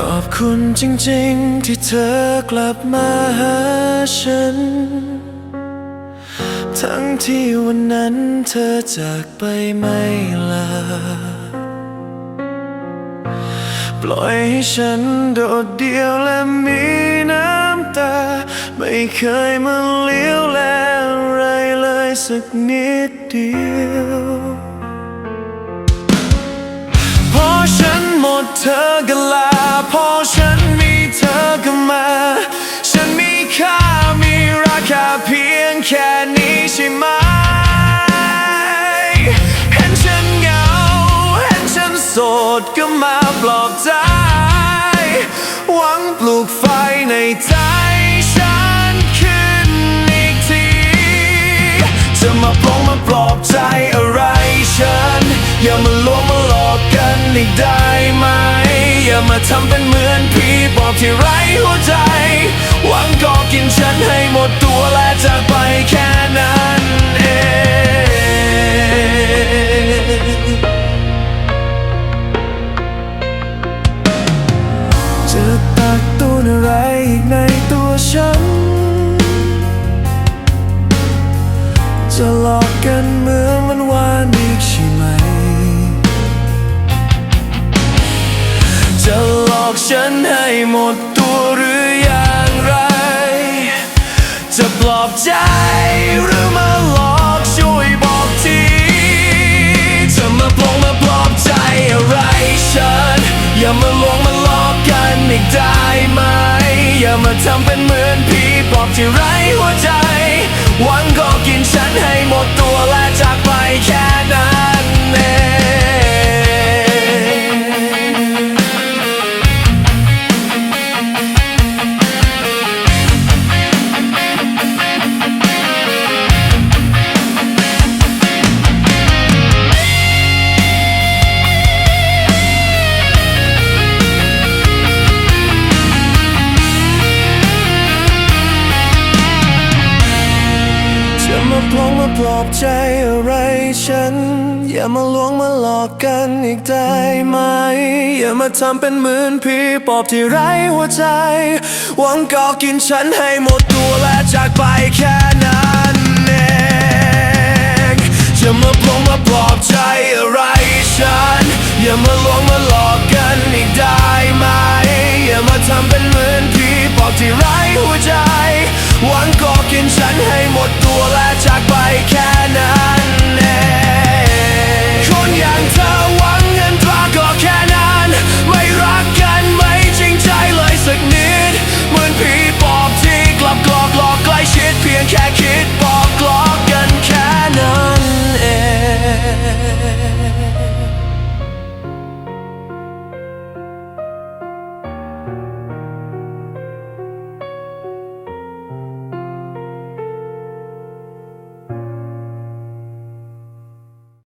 ขอบคุณจริงๆ ที่เธอกลับมาหาฉัน ทั้งที่วันนั้นเธอจากไปไม่ลา ปล่อยให้ฉันโดดเดี่ยวและมีน้ำตา ไม่เคยมาเลี้ยวแลอะไรเลยสักนิดเดียวพอฉันหมดเธอก็ลา ดก็มาปลอบใจ หวังปลูกไฟในใจฉันขึ้นอีกที จะมาปลงมาปลอบใจอะไรฉัน อย่ามาลวงมาหลอกกันอีกได้ไหม อย่ามาทำเป็นเหมือนผีบอกที่ไร้หัวใจ หวังก็กินฉันให้หมดตัวและจากไปแค่นั้น ฉันให้หมดตัวหรืออย่างไร จะปลอบใจหรือมาหลอกช่วยบอกทีจะมาปลงมาปลอบใจอะไรฉัน อย่ามาลงมาหลอกกันอีกได้ไหม อย่ามาทำเป็นเหมือนผีบอกที่ไร้หัวใจ หวังก็กินฉันให้หมดตัวและจากไปแค่นั้น ปลอบใจอะไรฉัน อย่ามาลวงมาหลอกกันอีกได้ไหม อย่ามาทำเป็นเหมือนผีปอบที่ไร้หัวใจ หวังก็กินฉันให้หมดตัวและจากไปแค่นั้นเองจะมาปลงมาปลอบใจอะไรฉัน อย่ามาลวงมาหลอกกันอีกได้ไหม อย่ามาทำเป็นเหมือนผีปอบที่ไร้หัว